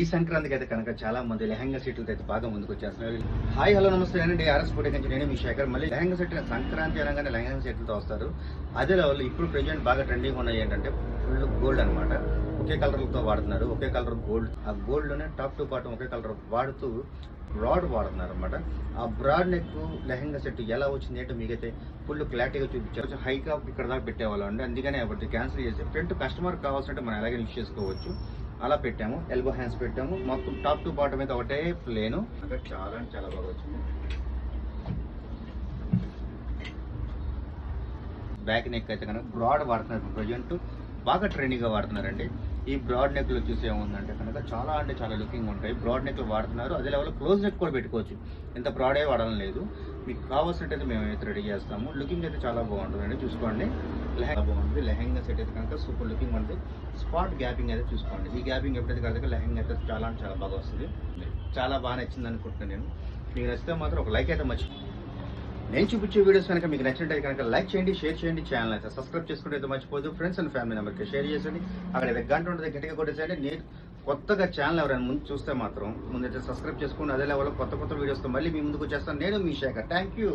ఈ సంక్రాంతికి అయితే కనుక చాలా మంది లెహంగా సెట్లు అయితే బాగా ముందుకు వచ్చేస్తున్నారు. హాయ్ హలో నమస్తే అండి. ఆర్ఎస్ కోటి నుంచి నేను మీ శేఖర్. మళ్ళీ లెహంగా సెట్ సంక్రాంతి అనగానే లెహంగా సెట్లతో వస్తారు. అదే లెవెల్ ఇప్పుడు ప్రెజెంట్ బాగా ట్రెండింగ్ ఉన్నాయి ఏంటంటే ఫుల్ గోల్డ్ అనమాట ఒకే కలర్తో వాడుతున్నారు. ఒకే కలర్ గోల్డ్ ఆ గోల్డ్లోనే టాప్ టు బాటం ఒకే కలర్ వాడుతూ బ్రాడ్ వాడుతున్నారు అనమాట ఆ బ్రాడ్ నెక్ లెహంగా సెట్ ఎలా వచ్చింది ఏంటో మీకైతే ఫుల్ క్లారిటీగా చూపించారు. కొంచెం హైగా ఇక్కడ దాకా పెట్టేవాళ్ళం అండి. అందుకనే ఒకటి క్యాన్సిల్ చేసి ఫ్రంట్ కస్టమర్ కావాల్సినట్టు మనం ఎలాగైనా యూస్ చేసుకోవచ్చు. అలా పెట్టాము. ఎల్బో హ్యాండ్స్ పెట్టాము. మొత్తం టాప్ టు బాటం అయితే ఒకటే ప్లేను చాలా అంటే చాలా బాగా వచ్చింది. బ్యాక్ నెక్ అయితే కనుక బ్రాడ్ వాడుతున్నారు ప్రజెంట్. బాగా ట్రెండింగ్గా వాడుతున్నారండి. ఈ బ్రాడ్ నెక్లు వచ్చేసి ఏముందంటే కనుక చాలా అంటే చాలా లుకింగ్ ఉంటాయి. బ్రాడ్ నెక్లు వాడుతున్నారు. అదే లెవెల్ క్లోజ్ నెక్ కూడా పెట్టుకోవచ్చు. ఇంత బ్రాడే వాడడం లేదు. మీకు కావాల్సినట్టయితే మేము అయితే రెడీ చేస్తాము. లుకింగ్ అయితే చాలా బాగుంటుందండి. చూసుకోండి. లెహంగా బాగుంటుంది లెహంగా సెట్ అయితే కనుక సూపర్ లుకింగ్ ఉంటుంది స్పాట్ గ్యాపింగ్ అయితే చూసుకోండి. ఈ గ్యాపింగ్ ఎప్పుడైతే కనుక లెహంగా అయితే చాలా అంటే చాలా బాగా వస్తుంది. చాలా బాగా నచ్చింది అనుకుంటున్నాను నేను. మీకు నచ్చితే మాత్రం ఒక లైక్ అయితే మర్చిపోయింది నేను చూపించే వీడియోస్ కనుక మీకు నచ్చినట్టయితే కనుక లైక్ చేయండి షేర్ చేయండి ఛానల్ అయితే సబ్స్క్రైబ్ చేసుకుంటే అయితే మర్చిపోదు. ఫ్రెండ్స్ అండ్ ఫ్యామిలీ మెంబర్కి షేర్ చేసండి అక్కడ ఏదో గంట ఉంటుంది గట్టిగా కొట్టేసేయండి. నేను కొత్తగా ఛానల్ ఎవరైనా ముందు చూస్తే మాత్రం ముందైతే సబ్స్క్రైబ్ చేసుకోండి. అదే లెవెల్లో కొత్త కొత్త వీడియోస్తో మళ్ళీ మీ ముందుకు వచ్చేస్తాను. నేను మీ శాఖ థ్యాంక్ యూ